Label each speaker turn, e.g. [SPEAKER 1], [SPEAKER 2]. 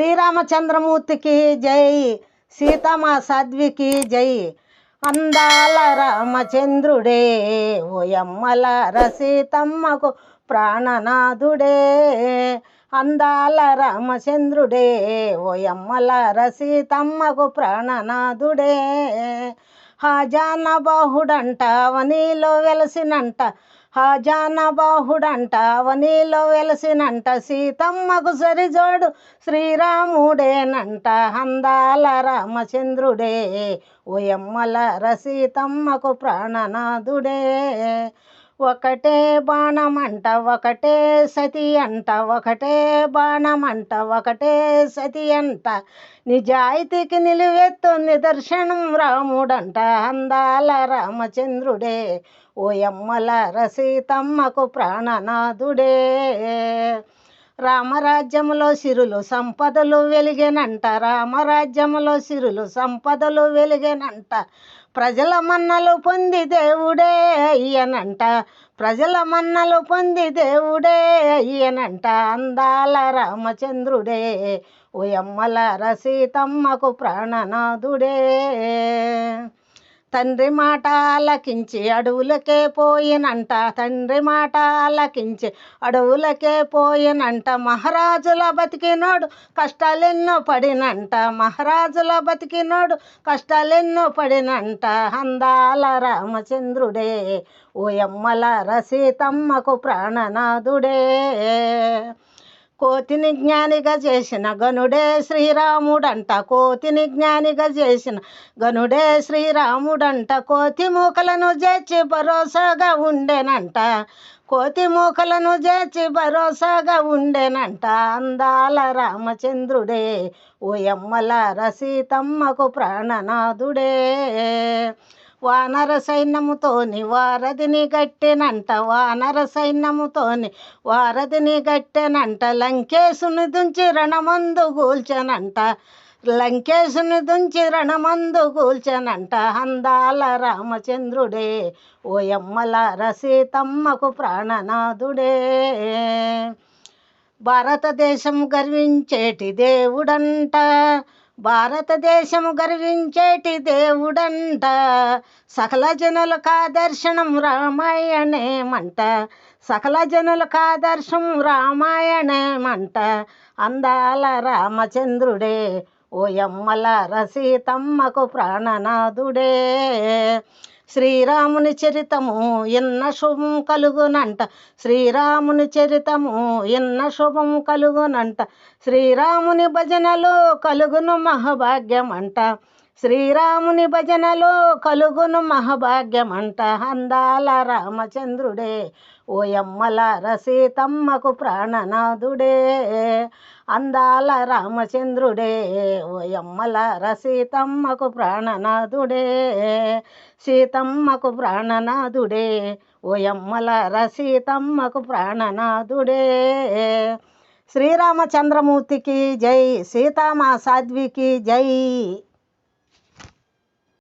[SPEAKER 1] శ్రీరామచంద్రమూర్తికి జై సీతమా సాధ్వికి జై. అందాల రామచంద్రుడే ఓయమ్మల రసీతమ్మకు ప్రాణనాథుడే. అందాల రామచంద్రుడే ఓయమ్మల రసీతమ్మకు ప్రాణనాథుడే. హాజాన బాహుడంట వనీలో వెలసినంట హాజాన బాహుడంట వనిలో వెలసినంట సీతమ్మకు సరిజోడు శ్రీరాముడేనంట అందాల రామచంద్రుడే ఓయమ్మల రసీతమ్మకు ప్రాణనాథుడే. ఒకటే బాణమంట ఒకటే సతి అంట ఒకటే బాణమంట ఒకటే సతి అంట. నిజాయితీకి నిలువెత్తు నిదర్శనం రాముడంట అందాల రామచంద్రుడే. ఓయమ్మల రసీతమ్మకు ప్రాణనాథుడే. రామరాజ్యములో సిరులు సంపదలు వెలిగినంట రామరాజ్యములో సిరులు సంపదలు వెలిగినంట. ప్రజల మన్నలు పొంది దేవుడే అయ్యనంట ప్రజల మన్నలు పొంది దేవుడే అయ్యనంట. అందాల రామచంద్రుడే ఓయమ్మల రసీతమ్మకు ప్రాణనాథుడే. తండ్రి మాట ఆలకించి అడవులకే పోయినంట. తండ్రి మాట ఆలకించి అడవులకే పోయినంట. మహారాజుల బతికినోడు కష్టాలెన్నో పడినంట. మహారాజుల బతికినోడు కష్టాలెన్నో పడినంట. అందాల రామచంద్రుడే ఓయమ్మల రసీతమ్మకు ప్రాణనాథుడే. కోతిని జ్ఞానిగా చేసిన గనుడే శ్రీరాముడంట కోతిని జ్ఞానిగా చేసిన గనుడే శ్రీరాముడంట కోతి మూకలను చేర్చి భరోసాగా ఉండేనంట కోతి మూకలను చేర్చి భరోసాగా ఉండేనంట. అందాల రామచంద్రుడే ఓయమ్మల రసీతమ్మకు ప్రాణనాథుడే. వానర సైన్యముతోని వారధిని గట్టెనంట వానర సైన్యముతోని వారధిని గట్టెనంట. లంకేశుని దుంచి రణమందు కూల్చెనంట లంకేశుని దుంచి రణమందు కూల్చెనంట అందాల రామచంద్రుడే ఓయమ్మల రసీతమ్మకు ప్రాణనాథుడే. భారతదేశం గర్వించేటి దేవుడంట భారతదేశం గర్వించేటి దేవుడంట. సకల జనులకు ఆదర్శనం రామాయణేమంట సకల జనులకు ఆదర్శం రామాయణేమంట అందాల రామచంద్రుడే ఓయమ్మల రసీతమ్మకు ప్రాణనాథుడే. శ్రీరాముని చరితము ఎన్న శుభం కలుగునంట. శ్రీరాముని చరితము ఎన్న శుభం కలుగునంట. శ్రీరాముని భజనలో కలుగును మహభాగ్యమంట. శ్రీరాముని భజనలో కలుగును మహాభాగ్యమంట అందాల రామచంద్రుడే. ఓయమ్మల రసీతమ్మకు ప్రాణనాథుడే. అందాల రామచంద్రుడే. ఓయమ్మల రసీతమ్మకు ప్రాణనాథుడే. సీతమ్మకు ప్రాణనాథుడే. ఓయమ్మల రసీతమ్మకు ప్రాణనాథుడే. శ్రీరామచంద్రమూర్తికి జై సీతామా సాధ్వికి జై.